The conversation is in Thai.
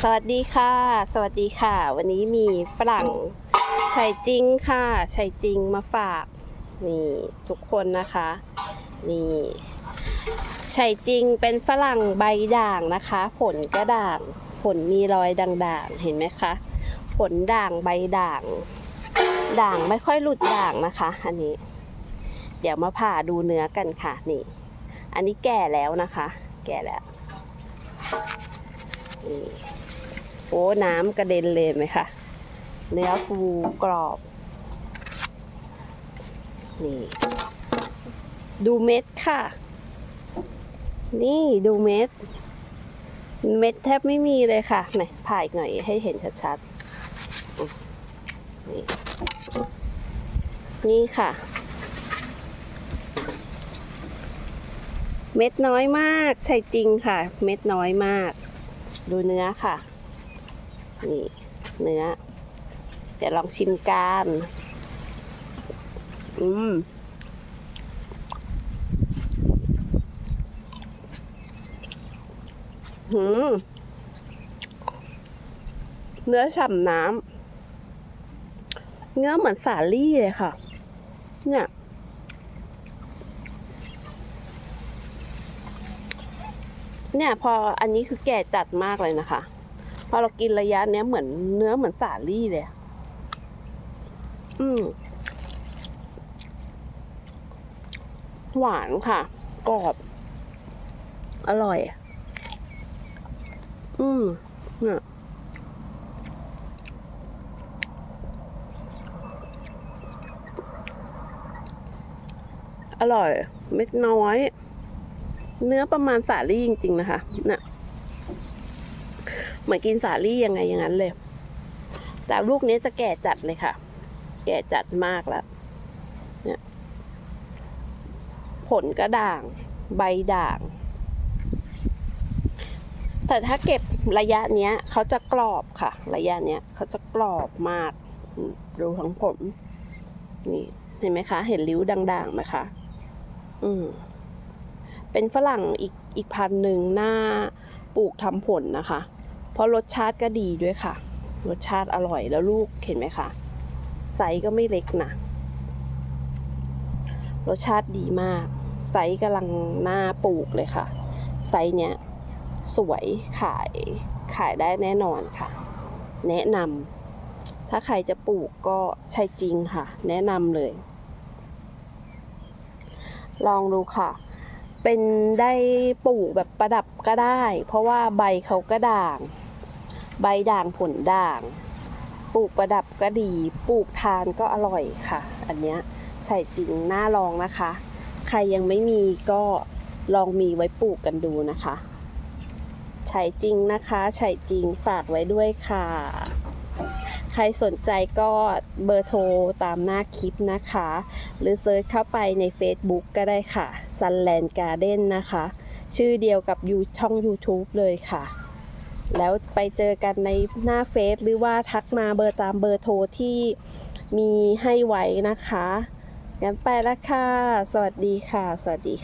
สวัสดีค่ะ สวัสดีค่ะ วันนี้มีฝรั่งไช่จริงค่ะไช่จริงมาฝาก นี่ทุกคนนะคะ นี่ไช่จริงเป็นฝรั่งใบด่างนะคะ ผลก็ด่าง ผลมีรอยด่างๆ เห็นไหมคะ ผลด่างใบด่าง ด่างไม่ค่อยหลุดด่างนะคะ อันนี้ เดี๋ยวมาผ่าดูเนื้อกันค่ะ นี่ อันนี้แก่แล้วนะคะ แก่แล้ว นี่ โอ้น้ำกระเด็นเลยไหมคะเนื้อฟูกรอบ นี่ ดูเม็ดค่ะ นี่ดูเม็ด เม็ดแทบไม่มีเลยค่ะไหนผ่าอีกหน่อยให้เห็นชัดๆนี่นี่ค่ะ เม็ดน้อยมาก ใช่จริงค่ะ เม็ดน้อยมาก ดูเนื้อค่ะ นี่เนื้อเดี๋ยวลองชิมกันอืมหืมเนื้อฉ่ำน้ำเนื้อเหมือนสาลี่เลยค่ะ เนี่ยเนี่ยพออันนี้คือแก่จัดมากเลยนะคะ อเรากินระยะเนี้ยเหมือนเนื้อเหมือนสาลี่เลย อืม หวานค่ะ กรอบ อร่อย อืมเนี่ยอร่อย เม็ดน้อย เนื้อประมาณสาลี่จริง ๆ นะคะน่ะ เหมือนกินสาลี่ยังไงอย่างนั้นเลย แต่ลูกนี้จะแก่จัดเลยค่ะ แก่จัดมากแล้วเนี่ยผลก็ด่าง ใบด่าง แต่ถ้าเก็บระยะเนี้ยเขาจะกรอบค่ะ ระยะเนี้ยเขาจะกรอบมาก ดูทั้งผลนี่เห็นไหมคะ เห็นริ้วด่างๆไหมคะ อืม เป็นฝรั่งอีกอีกพันหนึ่งหน้าปลูกทำผลนะคะ เพราะรสชาติก็ดีด้วยค่ะ รสชาติอร่อยแล้วลูกเห็นไหมคะไซส์ก็ไม่เล็กนะรสชาติดีมาก ไซส์กำลังหน้าปลูกเลยค่ะ ไซส์เนี้ยสวยขายขายได้แน่นอนค่ะ แนะนำถ้าใครจะปลูกก็ใช่จริงค่ะ แนะนำเลย ลองดูค่ะ เป็นได้ปลูกแบบประดับก็ได้ เพราะว่าใบเขาก็ด่าง ใบด่างผลด่าง ปลูกประดับก็ดี ปลูกทานก็อร่อยค่ะ อันเนี้ยใช่จริงน่าลองนะคะ ใครยังไม่มีก็ลองมีไว้ปลูกกันดูนะคะ ใช่จริงนะคะใช่จริงฝากไว้ด้วยค่ะ ใครสนใจก็เบอร์โทรตามหน้าคลิปนะคะ หรือเซิร์ชเข้าไปใน Facebook ก็ได้ค่ะ Sunland Garden นะคะ ชื่อเดียวกับยูช่อง YouTube เลยค่ะ แล้วไปเจอกันในหน้าเฟซหรือว่าทักมาเบอร์ตามเบอร์โทรที่มีให้ไว้นะคะงั้นไปละค่ะ สวัสดีค่ะ สวัสดีค่ะ